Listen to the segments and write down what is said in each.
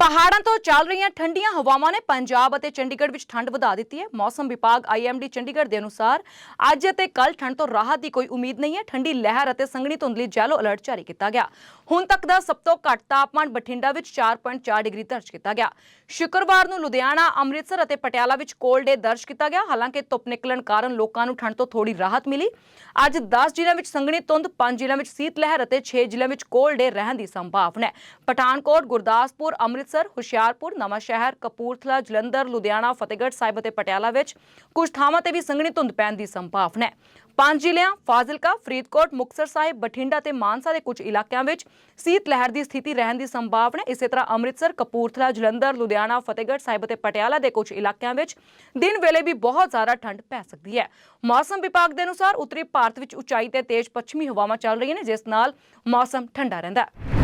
ਪਹਾੜਾਂ ਤੋਂ ਚੱਲ ਰਹੀਆਂ ਠੰਡੀਆਂ ਹਵਾਵਾਂ ਨੇ ਪੰਜਾਬ ਅਤੇ ਚੰਡੀਗੜ੍ਹ ਵਿੱਚ ਠੰਡ ਵਧਾ ਦਿੱਤੀ ਹੈ। ਮੌਸਮ ਵਿਭਾਗ ਆਈਐਮਡੀ ਚੰਡੀਗੜ੍ਹ ਦੇ ਅਨੁਸਾਰ ਅੱਜ ਅਤੇ ਕੱਲ ਠੰਡ ਤੋਂ ਰਾਹਤ ਦੀ ਕੋਈ ਉਮੀਦ ਨਹੀਂ ਹੈ। ਠੰਡੀ ਲਹਿਰ ਅਤੇ ਸੰਘਣੀ ਧੁੰਦ ਲਈ ਜੈਲੋ ਅਲਰਟ ਜਾਰੀ ਕੀਤਾ ਗਿਆ। ਹੁਣ ਤੱਕ ਦਾ ਸਭ ਤੋਂ ਘੱਟ ਤਾਪਮਾਨ ਬਠਿੰਡਾ ਵਿੱਚ 4.4 ਡਿਗਰੀ ਦਰਜ ਕੀਤਾ ਗਿਆ। ਸ਼ੁੱਕਰਵਾਰ ਨੂੰ ਲੁਧਿਆਣਾ, ਅੰਮ੍ਰਿਤਸਰ ਅਤੇ ਪਟਿਆਲਾ ਵਿੱਚ ਕੋਲਡ ਡੇ ਦਰਜ ਕੀਤਾ ਗਿਆ। ਹਾਲਾਂਕਿ ਧੁੱਪ ਨਿਕਲਣ ਕਾਰਨ ਲੋਕਾਂ ਨੂੰ ਠੰਡ ਤੋਂ ਥੋੜੀ ਰਾਹਤ ਮਿਲੀ। ਅੱਜ 10 ਜ਼ਿਲ੍ਹਿਆਂ ਵਿੱਚ ਸੰਘਣੀ ਧੁੰਦ 5 ਜ਼ਿਲ੍ਹਿਆਂ ਵਿੱਚ ਸੀਤ ਲਹਿਰ ਅਤੇ 6 ਜ਼ਿਲ੍ਹਿਆਂ ਵਿੱਚ ਕੋਲਡ ਡੇ ਰਹਿਣ ਦੀ ਸੰਭਾਵਨਾ ਹੈ। ਪਠਾਨਕੋਟ, ਗੁਰਦਾਸਪੁਰ, ਅੰਮ੍ਰਿਤਸਰ ਹੁਸ਼ਿਆਰਪੁਰ ਨਵਾਂ ਸ਼ਹਿਰ ਕਪੂਰਥਲਾ, ਜਲੰਧਰ, ਲੁਧਿਆਣਾ, ਫਤਿਹਗੜ੍ਹ ਸਾਹਿਬ ਅਤੇ ਪਟਿਆਲਾ ਵਿੱਚ ਕੁਝ ਥਾਵਾਂ ਤੇ ਵੀ ਸੰਘਣੀ ਧੁੰਦ ਪੈਣ ਦੀ ਸੰਭਾਵਨਾ ਹੈ। ਪੰਜ ਜ਼ਿਲ੍ਹਿਆਂ, ਫਾਜ਼ਿਲਕਾ, ਫਰੀਦਕੋਟ, ਮੁਕਤਸਰ ਸਾਹਿਬ, ਬਠਿੰਡਾ ਤੇ ਮਾਨਸਾ ਦੇ ਕੁਝ ਇਲਾਕਿਆਂ ਵਿੱਚ ਸੀਤ ਲਹਿਰ ਦੀ ਸਥਿਤੀ ਰਹਿਣ ਦੀ ਸੰਭਾਵਨਾ ਹੈ। ਇਸੇ ਤਰ੍ਹਾਂ ਅੰਮ੍ਰਿਤਸਰ, ਕਪੂਰਥਲਾ, ਜਲੰਧਰ, ਲੁਧਿਆਣਾ, ਫਤਿਹਗੜ੍ਹ ਸਾਹਿਬ ਅਤੇ ਪਟਿਆਲਾ ਦੇ ਕੁਝ ਇਲਾਕਿਆਂ ਵਿੱਚ ਦਿਨ ਵੇਲੇ ਵੀ ਬਹੁਤ ਜ਼ਿਆਦਾ ਠੰਡ ਪੈ ਸਕਦੀ ਹੈ। ਮੌਸਮ ਵਿਭਾਗ ਦੇ ਅਨੁਸਾਰ ਉੱਤਰੀ ਭਾਰਤ ਵਿੱਚ ਉਚਾਈ ਤੇ ਤੇਜ਼ ਪੱਛਮੀ ਹਵਾਵਾਂ ਚੱਲ ਰਹੀਆਂ ਨੇ, ਜਿਸ ਨਾਲ ਮੌਸਮ ਠੰਡਾ ਰਹਿੰਦਾ ਹੈ।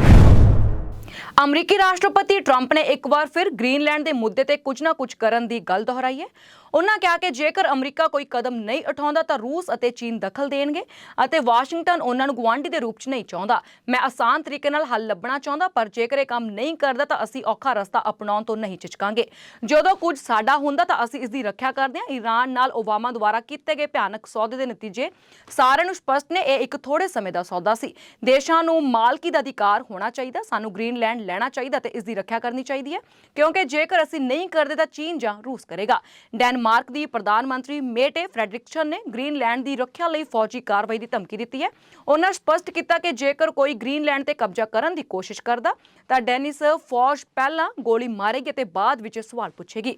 ਅਮਰੀਕੀ ਰਾਸ਼ਟਰਪਤੀ ਟਰੰਪ ਨੇ ਇੱਕ ਵਾਰ ਫਿਰ ਗ੍ਰੀਨਲੈਂਡ ਦੇ ਮੁੱਦੇ ਤੇ ਕੁਝ ਨਾ ਕੁਝ ਕਰਨ ਦੀ ਗੱਲ ਦੁਹਰਾਈ ਹੈ। ਉਹਨਾਂ ਕਿਹਾ ਕਿ ਜੇਕਰ ਅਮਰੀਕਾ ਕੋਈ ਕਦਮ ਨਹੀਂ ਉਠਾਉਂਦਾ ਤਾਂ ਰੂਸ ਅਤੇ ਚੀਨ ਦਖਲ ਦੇਣਗੇ ਅਤੇ ਵਾਸ਼ਿੰਗਟਨ ਉਹਨਾਂ ਨੂੰ ਗੁਆਂਢੀ ਦੇ ਰੂਪ 'ਚ ਨਹੀਂ ਚਾਹੁੰਦਾ। ਮੈਂ ਆਸਾਨ ਤਰੀਕੇ ਨਾਲ ਹੱਲ ਲੱਭਣਾ ਚਾਹੁੰਦਾ, ਪਰ ਜੇਕਰ ਇਹ ਕੰਮ ਨਹੀਂ ਕਰਦਾ ਤਾਂ ਅਸੀਂ ਔਖਾ ਰਸਤਾ ਅਪਣਾਉਣ ਤੋਂ ਨਹੀਂ ਝਿਜਕਾਂਗੇ। ਜਦੋਂ ਕੁਝ ਸਾਡਾ ਹੁੰਦਾ ਤਾਂ ਅਸੀਂ ਇਸ ਦੀ ਰੱਖਿਆ ਕਰਦੇ ਹਾਂ। ਈਰਾਨ ਨਾਲ ਓਬਾਮਾ ਦੁਆਰਾ ਕੀਤੇ ਗਏ ਭਿਆਨਕ ਸੌਦੇ ਦੇ ਨਤੀਜੇ ਸਾਰਿਆਂ ਨੂੰ ਸਪਸ਼ਟ ਨੇ, ਇਹ ਇੱਕ ਥੋੜੇ ਸਮੇਂ ਦਾ ਸੌਦਾ ਸੀ। ਦੇਸ਼ਾਂ ਨੂੰ ਮਾਲਕੀ ਦਾ ਅਧਿਕਾਰ ਹੋਣਾ ਚਾਹੀਦਾ। ਸਾਨੂੰ ਗ੍ਰੀਨਲੈਂਡ ਲੈਣਾ ਚਾਹੀਦਾ ਤੇ ਇਸ ਦੀ ਰੱਖਿਆ ਕਰਨੀ ਚਾਹੀਦੀ ਹੈ। ਕਿਉਂਕਿ ਜੇਕਰ ਅਸੀਂ ਨਹੀਂ ਕਰਦੇ ਤਾਂ ਚੀਨ ਜਾਂ ਰੂਸ ਕਰੇਗਾ। ਡੈਨਮਾਰਕ ਦੀ ਪ੍ਰਧਾਨ ਮੰਤਰੀ ਮੇਟੇ ਫ੍ਰੈਡਰਿਕਸਨ ਨੇ ਗ੍ਰੀਨਲੈਂਡ ਦੀ ਰੱਖਿਆ ਲਈ ਫੌਜੀ ਕਾਰਵਾਈ ਦੀ ਧਮਕੀ ਦਿੱਤੀ ਹੈ। ਉਹਨਾਂ ਸਪਸ਼ਟ ਕੀਤਾ ਕਿ ਜੇਕਰ ਕੋਈ ਗ੍ਰੀਨਲੈਂਡ ਤੇ ਕਬਜ਼ਾ ਕਰਨ ਦੀ ਕੋਸ਼ਿਸ਼ ਕਰਦਾ, ਤਾਂ ਡੈਨਿਸ ਫੌਜ ਪਹਿਲਾਂ ਗੋਲੀ ਮਾਰੇਗੀ ਤੇ ਬਾਅਦ ਵਿੱਚ ਸਵਾਲ ਪੁੱਛੇਗੀ।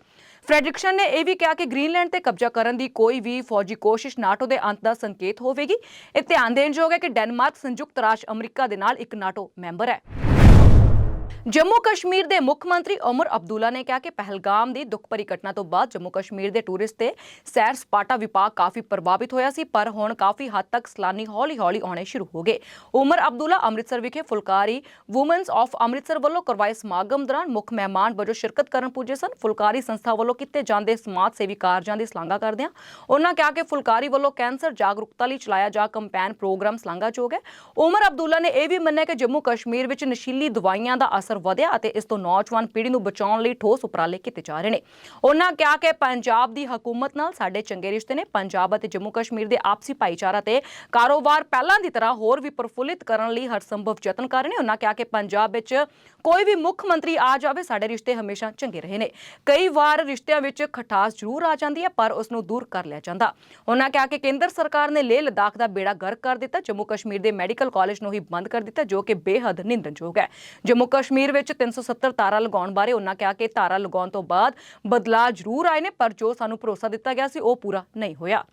ਫ੍ਰੈਡਰਿਕਸਨ ਨੇ ਇਹ ਵੀ ਕਿਹਾ ਕਿ ਗ੍ਰੀਨਲੈਂਡ ਤੇ ਕਬਜ਼ਾ ਕਰਨ ਦੀ ਕੋਈ ਵੀ ਫੌਜੀ ਕੋਸ਼ਿਸ਼ ਨਾਟੋ ਦੇ ਅੰਤ ਦਾ ਸੰਕੇਤ ਹੋਵੇਗੀ। ਇਹ ਧਿਆਨ ਦੇਣ ਯੋਗ ਹੈ ਕਿ ਡੈਨਮਾਰਕ ਸੰਯੁਕਤ ਰਾਸ਼ਟਰ ਅਮਰੀਕਾ ਦੇ ਨਾਲ ਇੱਕ ਨਾਟੋ ਮੈਂਬਰ ਹੈ। ਜੰਮੂ ਕਸ਼ਮੀਰ ਦੇ ਮੁੱਖ ਮੰਤਰੀ ਉਮਰ ਅਬਦੁੱਲਾ ਨੇ ਕਿਹਾ ਕਿ ਪਹਿਲਗਾਮ ਦੀ ਦੁਖਭਰੀ ਘਟਨਾ ਤੋਂ ਬਾਅਦ ਜੰਮੂ ਕਸ਼ਮੀਰ ਦੇ ਟੂਰਿਸਟ ਤੇ ਸੈਰ ਸਪਾਟਾ ਵਿਭਾਗ ਕਾਫੀ ਪ੍ਰਭਾਵਿਤ ਹੋਇਆ ਸੀ, ਪਰ ਹੁਣ ਕਾਫੀ ਹੱਦ ਤੱਕ ਸਲਾਨੀ ਹੌਲੀ-ਹੌਲੀ ਆਉਣੇ ਸ਼ੁਰੂ ਹੋ ਗਏ। ਉਮਰ ਅਬਦੁੱਲਾ ਅੰਮ੍ਰਿਤਸਰ ਵਿਖੇ ਫੁਲਕਾਰੀ ਵੂਮਨਸ ਆਫ ਅੰਮ੍ਰਿਤਸਰ ਵੱਲੋਂ ਕਰਵਾਏ ਸਮਾਗਮ ਦੌਰਾਨ ਮੁੱਖ ਮਹਿਮਾਨ ਵਜੋਂ ਸ਼ਿਰਕਤ ਕਰਨ ਪੁੱਜੇ ਸਨ। ਫੁਲਕਾਰੀ ਸੰਸਥਾ ਵੱਲੋਂ ਕੀਤੇ ਜਾਂਦੇ ਸਮਾਜ ਸੇਵੀ ਕਾਰਜਾਂ ਦੀ ਸ਼ਲਾਘਾ ਕਰਦਿਆਂ ਹਾਂ ਉਹਨਾਂ ਕਿਹਾ ਕਿ ਫੁਲਕਾਰੀ ਵੱਲੋਂ ਕੈਂਸਰ ਜਾਗਰੂਕਤਾ ਲਈ ਚਲਾਇਆ ਜਾ ਕੰਪੇਨ ਪ੍ਰੋਗਰਾਮ ਸ਼ਲਾਘਾਯੋਗ ਹੈ। ਉਮਰ ਅਬਦੁੱਲਾ ਨੇ ਇਹ ਵੀ ਮੰਨਿਆ ਕਿ ਜੰਮੂ ਕਸ਼ਮੀਰ ਵਿੱਚ ਨਸ਼ੀਲੀ ਦਵਾਈਆਂ ਦਾ ਅਸਰ ਵਧਿਆ ਅਤੇ ਇਸ ਤੋਂ ਨੌਜਵਾਨ ਪੀੜ੍ਹੀ ਨੂੰ ਬਚਾਉਣ ਲਈ ਠੋਸ ਉਪਰਾਲੇ ਕੀਤੇ ਜਾ ਰਹੇ ਨੇ। ਉਹਨਾਂ ਕਿਹਾ ਕਿ ਪੰਜਾਬ ਦੀ ਹਕੂਮਤ ਨਾਲ ਸਾਡੇ ਚੰਗੇ ਰਿਸ਼ਤੇ ਨੇ। ਪੰਜਾਬ ਅਤੇ ਜੰਮੂ ਕਸ਼ਮੀਰ ਦੇ ਆਪਸੀ ਭਾਈਚਾਰਾ ਤੇ ਕਾਰੋਬਾਰ ਪਹਿਲਾਂ ਦੀ ਤਰ੍ਹਾਂ ਹੋਰ ਵੀ ਪ੍ਰਫੁੱਲਿਤ ਕਰਨ ਲਈ ਹਰ ਸੰਭਵ ਯਤਨ ਕਰ ਰਹੇ ਨੇ। ਉਹਨਾਂ ਕਿਹਾ ਕਿ ਪੰਜਾਬ ਵਿੱਚ ਕੋਈ ਵੀ ਮੁੱਖ ਮੰਤਰੀ ਆ ਜਾਵੇ, ਸਾਡੇ ਰਿਸ਼ਤੇ ਹਮੇਸ਼ਾ ਚੰਗੇ ਰਹੇ ਨੇ। ਕਈ ਵਾਰ ਰਿਸ਼ਤਿਆਂ ਵਿੱਚ ਖਟਾਸ ਜ਼ਰੂਰ ਆ ਜਾਂਦੀ ਹੈ, ਪਰ ਉਸ ਨੂੰ ਦੂਰ ਕਰ ਲਿਆ ਜਾਂਦਾ। ਉਹਨਾਂ ਕਿਹਾ ਕਿ ਕੇਂਦਰ ਸਰਕਾਰ ਨੇ ਲੇਹ ਲਦਾਖ ਦਾ ਬੇੜਾ ਗਰਕ ਕਰ ਦਿੱਤਾ। ਜੰਮੂ ਕਸ਼ਮੀਰ ਦੇ ਮੈਡੀਕਲ ਕਾਲਜ ਨੂੰ ਹੀ ਬੰਦ ਕਰ ਦਿੱਤਾ, ਜੋ ਕਿ ਬੇਹੱਦ ਨਿੰਦਣਯੋਗ ਹੈ। ਜੰਮੂ ਕਸ਼ਮੀਰ ਵਿੱਚ 370 ਤਾਰਾ ਲਗਾਉਣ ਬਾਰੇ ਉਹਨਾਂ ਕਿਹਾ ਕਿ ਤਾਰਾ ਲਗਾਉਣ ਤੋਂ ਬਾਅਦ ਬਦਲਾਅ ਜ਼ਰੂਰ ਆਏ ਨੇ, ਪਰ ਜੋ ਸਾਨੂੰ ਭਰੋਸਾ ਦਿੱਤਾ ਗਿਆ ਸੀ, ਉਹ ਪੂਰਾ ਨਹੀਂ ਹੋਇਆ।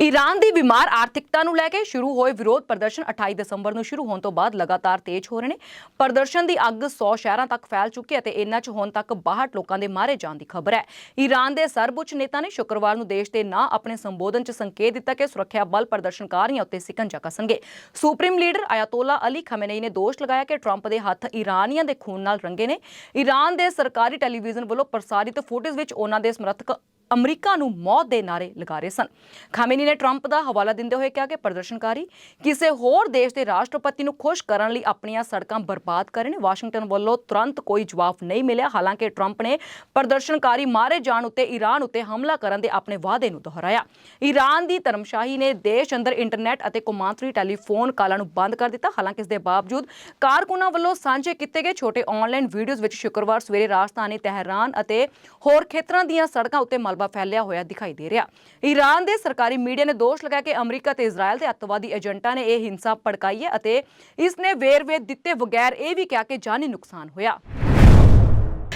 ਈਰਾਨ ਦੀ ਬਿਮਾਰ ਆਰਥਿਕਤਾ ਨੂੰ ਲੈ ਕੇ ਸ਼ੁਰੂ ਹੋਏ ਵਿਰੋਧ ਪ੍ਰਦਰਸ਼ਨ 28 ਦਸੰਬਰ ਨੂੰ ਸ਼ੁਰੂ ਹੋਣ ਤੋਂ ਬਾਅਦ ਲਗਾਤਾਰ ਤੇਜ਼ ਹੋ ਰਹੇ ਨੇ। ਪ੍ਰਦਰਸ਼ਨ ਦੀ ਅੱਗ 100 ਸ਼ਹਿਰਾਂ ਤੱਕ ਫੈਲ ਚੁੱਕੀ ਹੈ ਤੇ ਇਨ੍ਹਾਂ 'ਚ ਹੁਣ ਤੱਕ 62 ਲੋਕਾਂ ਦੇ ਮਾਰੇ ਜਾਣ ਦੀ ਖਬਰ ਹੈ। ਈਰਾਨ ਦੇ ਸਰਵਉੱਚ ਨੇਤਾ ਨੇ ਸ਼ੁੱਕਰਵਾਰ ਨੂੰ ਦੇਸ਼ ਦੇ ਨਾਂ ਆਪਣੇ ਸੰਬੋਧਨ 'ਚ ਸੰਕੇਤ ਦਿੱਤਾ ਕਿ ਸੁਰੱਖਿਆ ਬਲ ਪ੍ਰਦਰਸ਼ਨਕਾਰੀਆਂ ਉੱਤੇ ਸਿਕੰਜਾ ਕੱਸਣਗੇ। Supreme leader Ayatollah Ali Khamenei ਨੇ ਦੋਸ਼ ਲਗਾਇਆ ਕਿ ਟਰੰਪ ਦੇ ਹੱਥ ਈਰਾਨੀਆਂ ਦੇ ਖੂਨ ਨਾਲ ਰੰਗੇ ਨੇ। ਈਰਾਨ ਦੇ ਸਰਕਾਰੀ ਟੈਲੀਵਿਜ਼ਨ ਵੱਲੋਂ ਪ੍ਰਸਾਰਿਤ ਫੁਟੇਜ ਵਿੱਚ ਉਹਨਾਂ ਦੇ ਸਮਰਥਕ ਅਮਰੀਕਾ ਨੂੰ ਮੌਤ ਦੇ ਨਾਰੇ ਲਗਾ ਰਹੇ ਸਨ। ਖਾਮੇਨੀ ਨੇ ਟਰੰਪ ਦਾ ਹਵਾਲਾ ਦਿੰਦੇ ਹੋਏ ਕਿਹਾ ਕਿ ਪ੍ਰਦਰਸ਼ਨਕਾਰੀ ਕਿਸੇ ਹੋਰ ਦੇਸ਼ ਦੇ ਰਾਸ਼ਟਰਪਤੀ ਨੂੰ ਖੁਸ਼ ਕਰਨ ਲਈ ਆਪਣੀਆਂ ਸੜਕਾਂ ਬਰਬਾਦ ਕਰ ਵਾਸ਼ਿੰਗਟਨ ਵੱਲੋਂ ਤੁਰੰਤ ਕੋਈ ਜਵਾਬ ਨਹੀਂ ਮਿਲਿਆ। ਹਾਲਾਂਕਿ ਟਰੰਪ ਨੇ ਪ੍ਰਦਰਸ਼ਨਕਾਰੀ ਮਾਰੇ ਜਾਣ ਉੱਤੇ ਈਰਾਨ ਉੱਤੇ ਹਮਲਾ ਕਰਨ ਦੇ ਆਪਣੇ ਵਾਅਦੇ ਨੂੰ ਦੁਹਰਾਇਆ। ਈਰਾਨ ਦੀ ਧਰਮਸ਼ਾਹੀ ਨੇ ਦੇਸ਼ ਅੰਦਰ ਇੰਟਰਨੈਟ ਅਤੇ ਕੌਮਾਂਤਰੀ ਟੈਲੀਫੋਨ ਕਾਲਾਂ ਨੂੰ ਬੰਦ ਕਰ ਦਿੱਤਾ। ਹਾਲਾਂਕਿ ਇਸ ਦੇ ਬਾਵਜੂਦ ਕਾਰਕੁਨਾਂ ਵੱਲੋਂ ਸਾਂਝੇ ਕੀਤੇ ਗਏ ਛੋਟੇ ਆਨਲਾਈਨ ਵੀਡੀਓਜ਼ ਵਿੱਚ ਸ਼ੁੱਕਰਵਾਰ ਸਵੇਰੇ ਰਾਜਧਾਨੀ ਤਹਿਰਾਨ ਅਤੇ ਹੋਰ ਖੇਤਰਾਂ ਦੀਆਂ ਸੜਕਾਂ ਉੱਤੇ ਮਲਬਾ ਫੈਲਿਆ ਹੋਇਆ ਦਿਖਾਈ ਦੇ ਰਿਹਾ। ਈਰਾਨ ਦੇ ਸਰਕਾਰੀ ਮੀਡੀਆ ਨੇ ਦੋਸ਼ ਲਗਾਇਆ ਕਿ ਅਮਰੀਕਾ ਤੇ ਇਜ਼ਰਾਈਲ ਦੇ ਅੱਤਵਾਦੀ ਏਜੰਟਾਂ ਨੇ ਇਹ ਹਿੰਸਾ ਭੜਕਾਈ ਹੈ ਅਤੇ ਇਸ ਨੇ ਵੇਰਵੇ ਦਿੱਤੇ ਬਗੈਰ ਇਹ ਵੀ ਕਿਹਾ ਕਿ ਜਾਨੀ ਨੁਕਸਾਨ ਹੋਇਆ।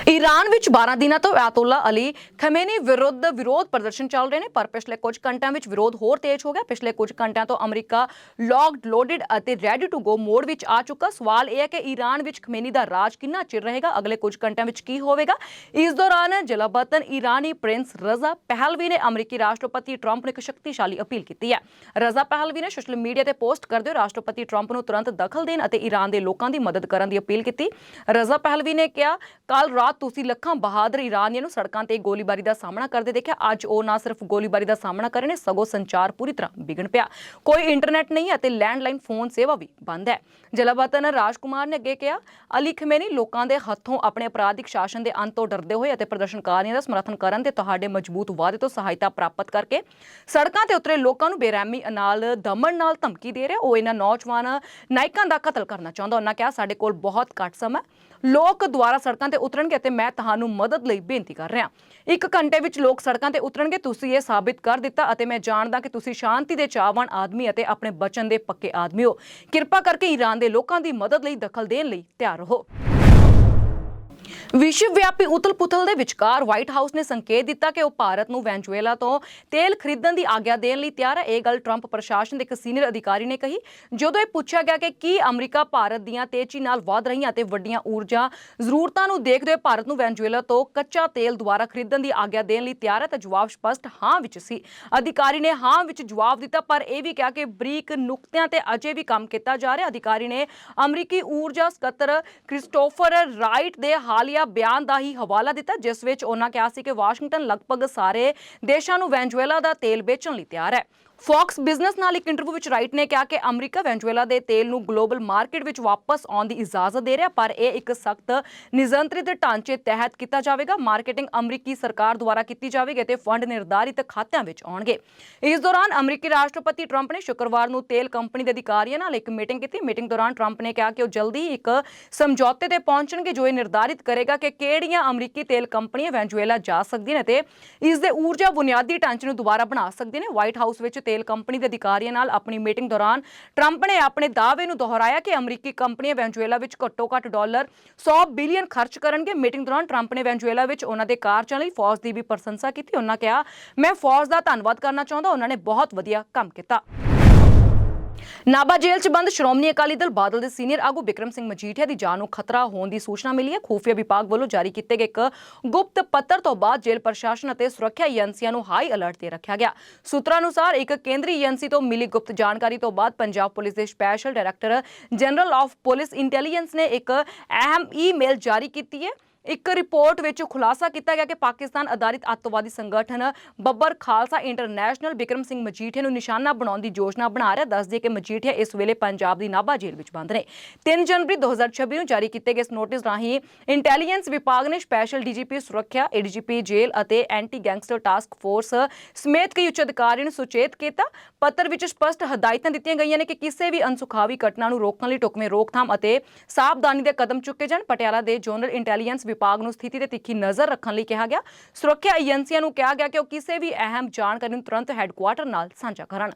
ਈਰਾਨ ਵਿੱਚ 12 ਦਿਨਾਂ ਤੋਂ ਆਇਤੁੱਲਾ ਅਲੀ ਖਮੇਨੀ ਵਿਰੁੱਧ ਵਿਰੋਧ ਪ੍ਰਦਰਸ਼ਨ ਚੱਲ ਰਹੇ ਨੇ, ਪਰ ਪਿਛਲੇ ਕੁਝ ਘੰਟਿਆਂ ਵਿੱਚ ਵਿਰੋਧ ਹੋਰ ਤੇਜ਼ ਹੋ ਗਿਆ। ਪਿਛਲੇ ਕੁਝ ਘੰਟਿਆਂ ਤੋਂ ਅਮਰੀਕਾ ਲੌਗਡ ਲੋਡਡ ਅਤੇ ਰੈਡੀ ਟੂ ਗੋ ਮੋਡ ਵਿੱਚ ਆ ਚੁੱਕਾ। ਸਵਾਲ ਇਹ ਹੈ ਕਿ ਈਰਾਨ ਵਿੱਚ ਖਮੇਨੀ ਦਾ ਰਾਜ ਕਿੰਨਾ ਚਿਰ ਰਹੇਗਾ? ਅਗਲੇ ਕੁਝ ਘੰਟਿਆਂ ਵਿੱਚ ਕੀ ਹੋਵੇਗਾ? ਇਸ ਦੌਰਾਨ ਜਲਾਬਤਨ ਈਰਾਨੀ ਪ੍ਰਿੰਸ ਰਜ਼ਾ ਪਹਿਲਵੀ ਨੇ ਅਮਰੀਕੀ ਰਾਸ਼ਟਰਪਤੀ ਟਰੰਪ ਨੂੰ ਇੱਕ ਸ਼ਕਤੀਸ਼ਾਲੀ ਅਪੀਲ ਕੀਤੀ ਹੈ। ਰਜ਼ਾ ਪਹਿਲਵੀ ਨੇ ਸੋਸ਼ਲ ਮੀਡੀਆ ਤੇ ਪੋਸਟ ਕਰਦੇ ਹੋਏ ਰਾਸ਼ਟਰਪਤੀ ਟਰੰਪ ਨੂੰ ਤੁਰੰਤ ਦਖਲ ਦੇਣ ਅਤੇ ਈਰਾਨ ਦੇ ਲੋਕਾਂ ਦੀ ਮਦਦ ਕਰਨ ਦੀ ਅਪੀਲ ਕੀਤੀ। ਰਜ਼ਾ ਪਹਿਲਵੀ ਨੇ ਕਿਹਾ ਕੱਲ ਰਾਤ ਤੁਸੀਂ ਲੱਖਾਂ ਬਹਾਦਰ ਇਰਾਨੀਆਂ ਨੂੰ ਸੜਕਾਂ ਤੇ ਗੋਲੀਬਾਰੀ ਦਾ ਸਾਹਮਣਾ ਕਰਦੇ ਦੇਖਿਆ। ਅੱਜ ਉਹ ਨਾ ਸਿਰਫ ਗੋਲੀਬਾਰੀ ਦਾ ਸਾਹਮਣਾ ਕਰ ਰਹੇ ਨੇ, ਸਗੋਂ ਸੰਚਾਰ ਪੂਰੀ ਤਰ੍ਹਾਂ ਵਿਗੜ ਪਿਆ। ਕੋਈ ਇੰਟਰਨੈਟ ਨਹੀਂ ਅਤੇ ਲੈਂਡਲਾਈਨ ਫੋਨ ਸੇਵਾ ਵੀ ਬੰਦ ਹੈ। ਜਲਾਵਤਨ ਰਾਜਕੁਮਾਰ ਨੇ ਅੱਗੇ ਕਿਹਾ, ਅਲੀ ਖਮੇਨੀ ਲੋਕਾਂ ਦੇ ਹੱਥੋਂ ਆਪਣੇ ਅਪਰਾਧਿਕ ਸ਼ਾਸਨ ਦੇ ਅੰਤ ਤੋਂ ਡਰਦੇ ਹੋਏ ਅਤੇ ਪ੍ਰਦਰਸ਼ਨਕਾਰੀਆਂ ਦਾ ਸਮਰਥਨ ਕਰਨ ਤੇ ਤੁਹਾਡੇ ਮਜ਼ਬੂਤ ਵਾਅਦੇ ਤੋਂ ਸਹਾਇਤਾ ਪ੍ਰਾਪਤ ਕਰਕੇ ਸੜਕਾਂ ਤੇ ਉਤਰੇ ਲੋਕਾਂ ਨੂੰ ਬੇਰਹਿਮੀ ਨਾਲ ਦਮਨ ਨਾਲ ਧਮਕੀ ਦੇ ਰਿਹਾ। ਉਹ ਇਹਨਾਂ ਨੌਜਵਾਨ ਨਾਇਕਾਂ ਦਾ ਕਤਲ ਕਰਨਾ ਚਾਹੁੰਦਾ। ਉਹਨਾਂ ਕਿਹਾ, ਸਾਡੇ ਕੋਲ ਬਹੁਤ ਘੱਟ ਸਮਾਂ ਲੋਕ ਦੁਆਰਾ ਸੜਕਾਂ ਤੇ ਉਤਰਨਗੇ ਅਤੇ ਮੈਂ ਤੁਹਾਨੂੰ ਮਦਦ ਲਈ ਬੇਨਤੀ ਕਰ ਰਿਹਾ। ਇੱਕ ਘੰਟੇ ਵਿੱਚ ਲੋਕ ਸੜਕਾਂ ਤੇ ਉਤਰਨਗੇ, ਤੁਸੀਂ ਇਹ ਸਾਬਿਤ ਕਰ ਦਿੱਤਾ ਅਤੇ ਮੈਂ ਜਾਣਦਾ ਕਿ ਤੁਸੀਂ ਸ਼ਾਂਤੀ ਦੇ ਚਾਹਵਾਨ ਆਦਮੀ ਅਤੇ ਆਪਣੇ ਬਚਨ ਦੇ ਪੱਕੇ ਆਦਮੀ ਹੋ। ਕਿਰਪਾ ਕਰਕੇ ਈਰਾਨ ਦੇ ਲੋਕਾਂ ਦੀ ਮਦਦ ਲਈ ਦਖਲ ਦੇਣ ਲਈ ਤਿਆਰ ਰਹੋ। ਵਿਸ਼ਵ ਵਿਆਪੀ ਉਤਲ-ਪੁਤਲ ਦੇ ਵਿਚਕਾਰ ਵਾਈਟ ਹਾਊਸ ਨੇ ਸੰਕੇਤ ਦਿੱਤਾ ਕਿ ਉਹ ਭਾਰਤ ਨੂੰ ਵੈਨਜ਼ੂਏਲਾ ਤੋਂ ਤੇਲ ਖਰੀਦਣ ਦੀ ਆਗਿਆ ਦੇਣ ਲਈ ਤਿਆਰ ਹੈ ਇਹ ਗੱਲ ਟਰੰਪ ਪ੍ਰਸ਼ਾਸਨ ਦੇ ਇੱਕ ਸੀਨੀਅਰ ਅਧਿਕਾਰੀ ਨੇ ਕਹੀ। ਜਦੋਂ ਇਹ ਪੁੱਛਿਆ ਗਿਆ ਕਿ ਕੀ ਅਮਰੀਕਾ ਭਾਰਤ ਦੀਆਂ ਤੇਜ਼ੀ ਨਾਲ ਵਧ ਰਹੀਆਂ ਅਤੇ ਵੱਡੀਆਂ ਊਰਜਾ ਜ਼ਰੂਰਤਾਂ ਨੂੰ ਦੇਖਦੇ ਹੋਏ ਭਾਰਤ ਨੂੰ ਵੈਨਜ਼ੂਏਲਾ ਤੋਂ ਕੱਚਾ ਤੇਲ ਦੁਆਰਾ ਖਰੀਦਣ ਦੀ ਆਗਿਆ ਦੇਣ ਲਈ ਤਿਆਰ ਹੈ ਤਾਂ ਜਵਾਬ ਸਪਸ਼ਟ ਹਾਂ ਵਿੱਚ ਸੀ। ਅਧਿਕਾਰੀ ਨੇ ਹਾਂ ਵਿੱਚ ਜਵਾਬ ਦਿੱਤਾ, ਪਰ ਇਹ ਵੀ ਕਿਹਾ ਕਿ ਬਰੀਕ ਨੁਕਤਿਆਂ ਤੇ ਅਜੇ ਵੀ ਕੰਮ ਕੀਤਾ ਜਾ ਰਿਹਾ। ਅਧਿਕਾਰੀ ਨੇ ਅਮਰੀਕੀ ਊਰਜਾ ਸਕੱਤਰ ਕ੍ਰਿਸਟੋਫਰ ਰਾਈਟ ਦੇ ਹਾਲੀਆ ਬਿਆਨ ਦਾ ਹੀ ਹਵਾਲਾ ਦਿੱਤਾ, ਜਿਸ ਵਿੱਚ ਉਹਨਾਂ ਕਿਹਾ ਸੀ ਕਿ ਵਾਸ਼ਿੰਗਟਨ ਲਗਭਗ ਸਾਰੇ ਦੇਸ਼ਾਂ ਨੂੰ ਵੈਨਜ਼ੂਏਲਾ ਦਾ ਤੇਲ ਵੇਚਣ ਲਈ ਤਿਆਰ ਹੈ। ਫੌਕਸ ਬਿਜ਼ਨਸ ਨਾਲ ਇੱਕ ਇੰਟਰਵਿਊ ਵਿੱਚ ਰਾਈਟ ਨੇ ਕਿਹਾ ਕਿ ਅਮਰੀਕਾ ਵੈਨਜ਼ੂਏਲਾ ਦੇ ਤੇਲ ਨੂੰ ਗਲੋਬਲ ਮਾਰਕੀਟ ਵਿੱਚ ਵਾਪਸ ਆਉਣ ਦੀ ਇਜਾਜ਼ਤ ਦੇ ਰਿਹਾ, ਪਰ ਇਹ ਇੱਕ ਸਖਤ ਨਿਯੰਤਰਿਤ ਢਾਂਚੇ ਤਹਿਤ ਕੀਤਾ ਜਾਵੇਗਾ। ਮਾਰਕੀਟਿੰਗ ਅਮਰੀਕੀ ਸਰਕਾਰ ਦੁਆਰਾ ਕੀਤੀ ਜਾਵੇਗੀ ਅਤੇ ਫੰਡ ਨਿਰਧਾਰਿਤ ਖਾਤਿਆਂ ਵਿੱਚ ਆਉਣਗੇ। ਇਸ ਦੌਰਾਨ ਅਮਰੀਕੀ ਰਾਸ਼ਟਰਪਤੀ ਟਰੰਪ ਨੇ ਸ਼ੁੱਕਰਵਾਰ ਨੂੰ ਤੇਲ ਕੰਪਨੀ ਦੇ ਅਧਿਕਾਰੀਆਂ ਨਾਲ ਇੱਕ ਮੀਟਿੰਗ ਕੀਤੀ। ਮੀਟਿੰਗ ਦੌਰਾਨ ਟਰੰਪ ਨੇ ਕਿਹਾ ਕਿ ਉਹ ਜਲਦੀ ਇੱਕ ਸਮਝੌਤੇ ਤੇ ਪਹੁੰਚਣਗੇ, ਜੋ ਇਹ ਨਿਰਧਾਰਿਤ ਕਰੇਗਾ ਕਿ ਕਿਹੜੀਆਂ ਅਮਰੀਕੀ ਤੇਲ ਕੰਪਨੀਆਂ ਵੈਨਜ਼ੂਏਲਾ ਜਾ ਸਕਦੀਆਂ ਨੇ ਤੇ ਇਸ ਦੇ ਊਰਜਾ ਬੁਨਿਆਦੀ ਢਾਂਚੇ ਨੂੰ ਦੁਬਾਰਾ ਬਣਾ ਸਕਦੀਆਂ ਨੇ। ਵਾਈਟ ਹਾਊਸ ਵਿੱਚ ਤੇਲ ਕੰਪਨੀ ਦੇ ਅਧਿਕਾਰੀਆਂ ਨਾਲ ਆਪਣੀ ਮੀਟਿੰਗ ਦੌਰਾਨ ਟਰੰਪ ਨੇ ਆਪਣੇ ਦਾਅਵੇ ਨੂੰ ਦੁਹਰਾਇਆ ਕਿ ਅਮਰੀਕੀ ਕੰਪਨੀਆਂ ਵੈਨਜ਼ੂਏਲਾ ਵਿੱਚ ਘੱਟੋ-ਘੱਟ ਡਾਲਰ 100 ਬਿਲੀਅਨ ਖਰਚ ਕਰਨਗੇ। ਮੀਟਿੰਗ ਦੌਰਾਨ ਟਰੰਪ ਨੇ ਵੈਨਜ਼ੂਏਲਾ ਵਿੱਚ ਉਹਨਾਂ ਦੇ ਕਾਰਜਾਂ ਲਈ ਫੌਜ ਦੀ ਵੀ ਪ੍ਰਸ਼ੰਸਾ ਕੀਤੀ। ਉਹਨਾਂ ਕਿਹਾ, ਮੈਂ ਫੌਜ ਦਾ ਧੰਨਵਾਦ ਕਰਨਾ ਚਾਹੁੰਦਾ। ਉਹਨਾਂ ਨੇ ਬਹੁਤ ਵਧੀਆ ਕੰਮ ਕੀਤਾ। ਨਾਭਾ ਜੇਲ੍ਹ 'ਚ ਬੰਦ ਸ਼੍ਰੋਮਣੀ ਅਕਾਲੀ ਦਲ ਬਾਦਲ ਦੇ ਸੀਨੀਅਰ ਆਗੂ ਬਿਕਰਮ ਸਿੰਘ ਮਜੀਠੀਆ ਦੀ ਜਾਨ ਨੂੰ ਖਤਰਾ ਹੋਣ ਦੀ ਸੂਚਨਾ ਮਿਲੀ ਹੈ। ਖੂਫੀਆ ਵਿਭਾਗ ਵੱਲੋਂ ਜਾਰੀ ਕੀਤੇ ਗਏ ਇੱਕ ਗੁਪਤ ਪੱਤਰ ਤੋਂ ਬਾਅਦ ਜੇਲ੍ਹ ਪ੍ਰਸ਼ਾਸਨ ਅਤੇ ਸੁਰੱਖਿਆ ਏਜੰਸੀਆਂ ਨੂੰ ਹਾਈ ਅਲਰਟ ਤੇ ਰੱਖਿਆ ਗਿਆ। ਸੂਤਰਾਂ ਅਨੁਸਾਰ ਇੱਕ ਕੇਂਦਰੀ ਏਜੰਸੀ ਤੋਂ ਮਿਲੀ ਗੁਪਤ ਜਾਣਕਾਰੀ ਤੋਂ ਬਾਅਦ ਪੰਜਾਬ ਪੁਲਿਸ ਦੇ special director general of police intelligence ਨੇ ਇੱਕ ਅਹਿਮ ਈਮੇਲ ਜਾਰੀ ਕੀਤੀ ਹੈ। ਇੱਕ ਰਿਪੋਰਟ ਵਿੱਚ ਖੁਲਾਸਾ ਕੀਤਾ ਗਿਆ ਕਿ ਪਾਕਿਸਤਾਨ ਆਧਾਰਿਤ ਅੱਤਵਾਦੀ ਸੰਗਠਨ ਬੱਬਰ ਖਾਲਸਾ ਇੰਟਰਨੈਸ਼ਨਲ ਬਿਕਰਮ ਸਿੰਘ ਮਜੀਠੀਆ ਨੂੰ ਨਿਸ਼ਾਨਾ ਬਣਾਉਣ ਦੀ ਯੋਜਨਾ ਬਣਾ ਰਿਹਾ, ਦੱਸਦੇ ਕਿ ਮਜੀਠੀਆ ਇਸ ਵੇਲੇ ਪੰਜਾਬ ਦੀ ਨਾਭਾ ਜੇਲ੍ਹ ਵਿੱਚ ਬੰਦ ਨੇ। 3 ਜਨਵਰੀ 2026 ਨੂੰ ਜਾਰੀ ਕੀਤੇ ਗਏ ਇਸ ਨੋਟਿਸ ਰਾਹੀਂ ਇੰਟੈਲੀਜੈਂਸ ਵਿਭਾਗ ਨੇ ਸਪੈਸ਼ਲ ਡੀਜੀਪੀ ਸੁਰੱਖਿਆ, ਏਡੀਜੀਪੀ ਜੇਲ੍ਹ ਅਤੇ ਐਂਟੀ ਗੈਂਗਸਟਰ ਟਾਸਕ ਫੋਰਸ ਸਮੇਤ ਕਈ ਉੱਚ ਅਧਿਕਾਰੀਆਂ ਨੂੰ ਸੁਚੇਤ ਕੀਤਾ। ਪੱਤਰ ਵਿੱਚ ਸਪਸ਼ਟ ਹਦਾਇਤਾਂ ਦਿੱਤੀਆਂ ਗਈਆਂ ਨੇ ਕਿ ਕਿਸੇ ਵੀ ਅਨਸੁਖਾਵੀ ਘਟਨਾ ਨੂੰ ਰੋਕਣ ਲਈ ਟੁਕਮੇ ਰੋਕਥਾਮ ਅਤੇ ਸਾਵਧਾਨੀ ਦੇ ਕਦਮ ਚੁੱਕੇ ਜਾਣ। ਪਟਿਆਲਾ ਦੇ ਜੋਨਲ ਇੰਟੈਲੀਜੈਂਸ ਵਿਭਾਗ ਨੂੰ ਸਥਿਤੀ ਤੇ ਤਿੱਖੀ ਨਜ਼ਰ ਰੱਖਣ ਲਈ ਕਿਹਾ ਗਿਆ। ਸੁਰੱਖਿਆ ਏਜੰਸੀਆਂ ਨੂੰ ਕਿਹਾ ਗਿਆ ਕਿ ਉਹ ਕਿਸੇ ਵੀ ਅਹਿਮ ਜਾਣਕਾਰੀ ਨੂੰ ਤੁਰੰਤ ਹੈੱਡਕੁਆਟਰ ਨਾਲ ਸਾਂਝਾ ਕਰਨ।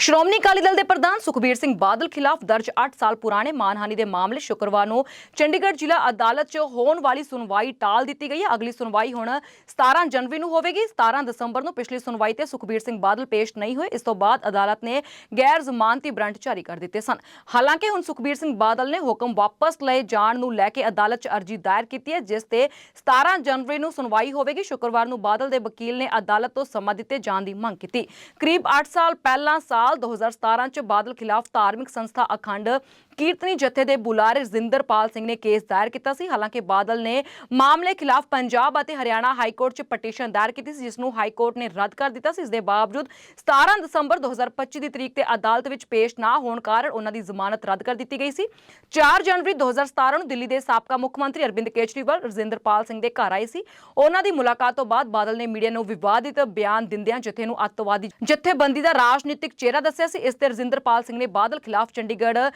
ਸ਼੍ਰੋਮਣੀ ਅਕਾਲੀ ਦਲ ਦੇ ਪ੍ਰਧਾਨ ਸੁਖਬੀਰ ਸਿੰਘ ਬਾਦਲ ਖਿਲਾਫ ਦਰਜ 8 ਸਾਲ ਪੁਰਾਣੇ ਮਾਨਹਾਨੀ ਦੇ ਮਾਮਲੇ ਸ਼ੁੱਕਰਵਾਰ ਨੂੰ ਚੰਡੀਗੜ੍ਹ ਜ਼ਿਲ੍ਹਾ ਅਦਾਲਤ 'ਚ ਹੋਣ ਵਾਲੀ ਸੁਣਵਾਈ ਟਾਲ ਦਿੱਤੀ ਗਈ ਹੈ। ਅਗਲੀ ਸੁਣਵਾਈ ਹੁਣ 17 ਜਨਵਰੀ ਨੂੰ ਹੋਵੇਗੀ। 17 ਦਸੰਬਰ ਨੂੰ ਪਿਛਲੀ ਸੁਣਵਾਈ ਤੇ ਸੁਖਬੀਰ ਸਿੰਘ ਬਾਦਲ ਪੇਸ਼ ਨਹੀਂ ਹੋਏ। ਇਸ ਤੋਂ ਬਾਅਦ ਅਦਾਲਤ ਨੇ ਗੈਰ ਜ਼ਮਾਨਤੀ ਬ੍ਰਾਂਟ ਜਾਰੀ ਕਰ ਦਿੱਤੇ ਸਨ। ਹਾਲਾਂਕਿ ਹੁਣ ਸੁਖਬੀਰ ਸਿੰਘ ਬਾਦਲ ਨੇ ਹੁਕਮ ਵਾਪਸ ਲਏ ਜਾਣ ਨੂੰ ਲੈ ਕੇ ਅਦਾਲਤ 'ਚ ਅਰਜ਼ੀ ਦਾਇਰ ਕੀਤੀ ਹੈ, ਜਿਸ ਤੇ 17 ਜਨਵਰੀ ਨੂੰ ਸੁਣਵਾਈ ਹੋਵੇਗੀ। ਸ਼ੁੱਕਰਵਾਰ ਨੂੰ ਬਾਦਲ ਦੇ ਵਕੀਲ ਨੇ ਅਦਾਲਤ ਤੋਂ ਸਮਾਂ ਦਿੱਤੇ ਜਾਣ ਦੀ ਮੰਗ ਕੀਤੀ। ਕਰੀਬ 8 ਸਾਲ ਪਹਿਲਾਂ ਸਾਲ 2017 ਚ ਬਾਦਲ ਖਿਲਾਫ ਧਾਰਮਿਕ ਸੰਸਥਾ ਅਖੰਡ ਕੀਰਤਨੀ ਜਥੇ ਦੇ ਬੁਲਾਰੇ ਰਜਿੰਦਰਪਾਲ ਸਿੰਘ ਨੇ ਕੇਸ ਦਾਇਰ ਕੀਤਾ ਸੀ। ਹਾਲਾਂਕਿ ਬਾਦਲ ਨੇ ਮਾਮਲੇ ਖਿਲਾਫ ਪੰਜਾਬ ਅਤੇ ਹਰਿਆਣਾ ਹਾਈ ਕੋਰਟ 'ਚ ਪਟੀਸ਼ਨ ਦਾਇਰ ਕੀਤੀ ਸੀ ਜਿਸ ਨੂੰ ਹਾਈ ਕੋਰਟ ਨੇ ਰੱਦ ਕਰ ਦਿੱਤਾ ਸੀ। ਇਸ ਦੇ ਬਾਵਜੂਦ 17 ਦਸੰਬਰ 2025 ਦੀ ਤਰੀਕ ਤੇ ਅਦਾਲਤ ਵਿੱਚ ਪੇਸ਼ ਨਾ ਹੋਣ ਕਾਰਨ ਉਹਨਾਂ ਦੀ ਜ਼ਮਾਨਤ ਰੱਦ ਕਰ ਦਿੱਤੀ ਗਈ ਸੀ। 4 ਜਨਵਰੀ 2017 ਨੂੰ ਦਿੱਲੀ ਦੇ ਸਾਬਕਾ ਮੁੱਖ ਮੰਤਰੀ ਅਰਵਿੰਦ ਕੇਜਰੀਵਾਲ, ਰਜਿੰਦਰਪਾਲ ਸਿੰਘ ਦੇ ਘਰ ਆਏ ਸੀ। ਉਹਨਾਂ ਦੀ ਮੁਲਾਕਾਤ ਤੋਂ ਬਾਅਦ ਬਾਦਲ ਨੇ ਮੀਡੀਆ ਨੂੰ ਵਿਵਾਦਿਤ ਬਿਆਨ ਦਿੰਦਿਆਂ ਜਥੇ ਨੂੰ ਅੱਤਵਾਦੀ ਜਥੇਬੰਦੀ ਦਾ ਰਾਜਨੀਤਿਕ ਚਿਹਰਾ ਦੱਸਿਆ ਸੀ। ਇਸ ਤੇ ਰਜਿੰਦਰਪਾਲ ਸਿੰਘ ਨੇ ਬਾਦਲ ਖਿਲਾਫ ਚੰਡੀਗੜ੍ਹ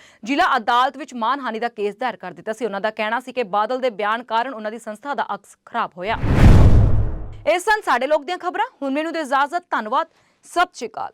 ਜ਼ਿਲ੍ਹਾ ਅਦਾਲਤ ਵਿੱਚ ਮਾਨਹਾਨੀ ਦਾ ਕੇਸ ਦਾਇਰ ਕਰ ਦਿੱਤਾ ਸੀ, ਉਹਨਾਂ ਦਾ ਕਹਿਣਾ ਸੀ ਕਿ ਬਾਦਲ ਦੇ ਬਿਆਨ ਕਾਰਨ ਉਹਨਾਂ ਦੀ ਸੰਸਥਾ ਦਾ ਅਕਸ ਖਰਾਬ ਹੋਇਆ। ਇਹ ਸਨ ਸਾਡੇ ਲੋਕ ਦੀਆਂ ਖਬਰਾਂ। ਹੁਣ ਮੈਨੂੰ ਦੇ ਇਜਾਜ਼ਤ, ਧੰਨਵਾਦ। ਸਤਿ ਸ਼੍ਰੀ ਅਕਾਲ।